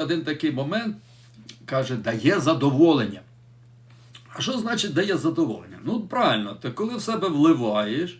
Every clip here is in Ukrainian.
один такий момент, каже, дає задоволення. А що значить дає задоволення? Ну, правильно, ти коли в себе вливаєш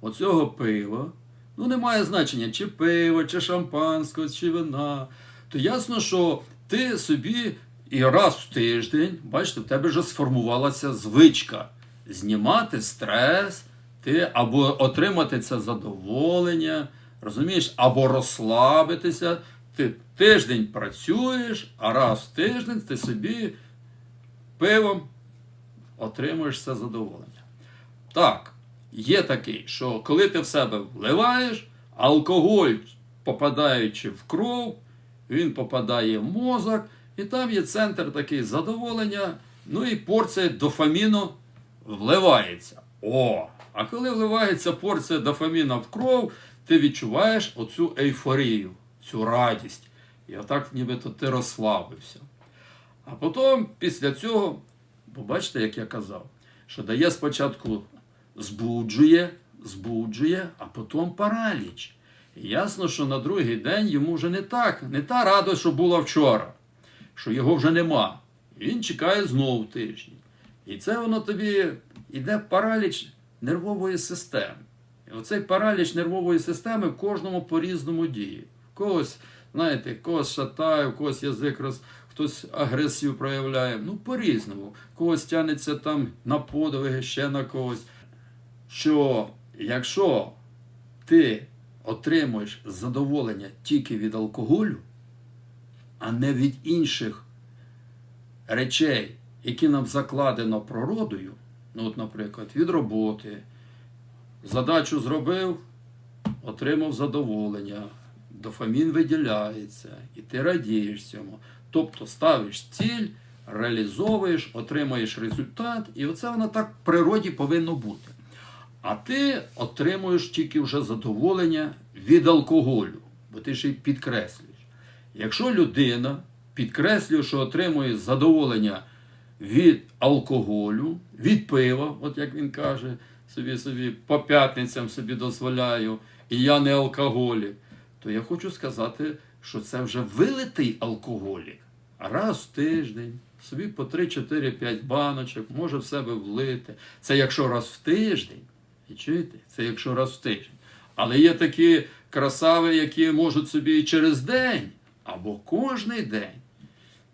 оцього пива, ну немає значення, чи пиво, чи шампанського, чи вина, то ясно, що ти собі і раз в тиждень, бачите, в тебе вже сформувалася звичка знімати стрес, ти або отримати це задоволення, розумієш, або розслабитися. Ти тиждень працюєш, а раз в тиждень ти собі пивом отримуєш це задоволення. Так, є такий, що коли ти в себе вливаєш, алкоголь, попадаючи в кров, він попадає в мозок, і там є центр такий задоволення, ну і порція дофаміну вливається. О! А коли вливається порція дофаміна в кров, ти відчуваєш оцю ейфорію, цю радість. І отак нібито ти розслабився. А потім, після цього, побачите, як я казав, що дає спочатку збуджує, збуджує, а потім параліч. І ясно, що на другий день йому вже не так, не та радость, що була вчора, що його вже нема. Він чекає знову тиждень. І це воно тобі йде параліч нервової системи. І оцей параліч нервової системи кожному по-різному діє. Когось, знаєте, когось шатає, в когось язик роз, хтось агресію проявляє. Ну, по-різному. Когось тягнеться там на подвиги, ще на когось. Що якщо ти отримуєш задоволення тільки від алкоголю, а не від інших речей, які нам закладено природою, ну, от, наприклад, від роботи, задачу зробив, отримав задоволення, дофамін виділяється, і ти радієш цьому. Тобто ставиш ціль, реалізовуєш, отримаєш результат, і оце воно так в природі повинно бути. А ти отримуєш тільки вже задоволення від алкоголю, бо ти ще й підкреслюєш. Якщо людина підкреслює, що отримує задоволення від алкоголю, від пива, от як він каже, собі собі по п'ятницям собі дозволяю, і я не алкоголік, то я хочу сказати, що це вже вилитий алкоголік. Раз в тиждень собі по 3-4-5 баночок може в себе влити. Це якщо раз в тиждень. І? Це якщо раз в тиждень. Але є такі красави, які можуть собі і через день або кожний день.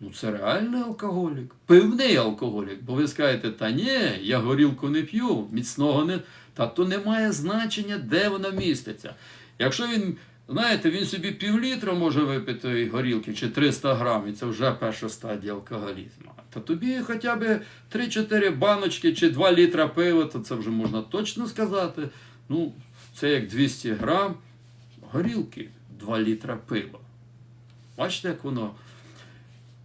Ну, це реальний алкоголік, пивний алкоголік. Бо ви скажете, та ні, я горілку не п'ю, міцного не. Та то не має значення, де вона міститься. Якщо він, знаєте, він собі півлітра може випити горілки чи 300 грам, і це вже перша стадія алкоголізму. Та тобі хоча б 3-4 баночки чи 2 літра пива, то це вже можна точно сказати. Ну, це як 200 грам горілки, 2 літра пива. Бачите, як воно